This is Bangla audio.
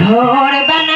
ঘর বানা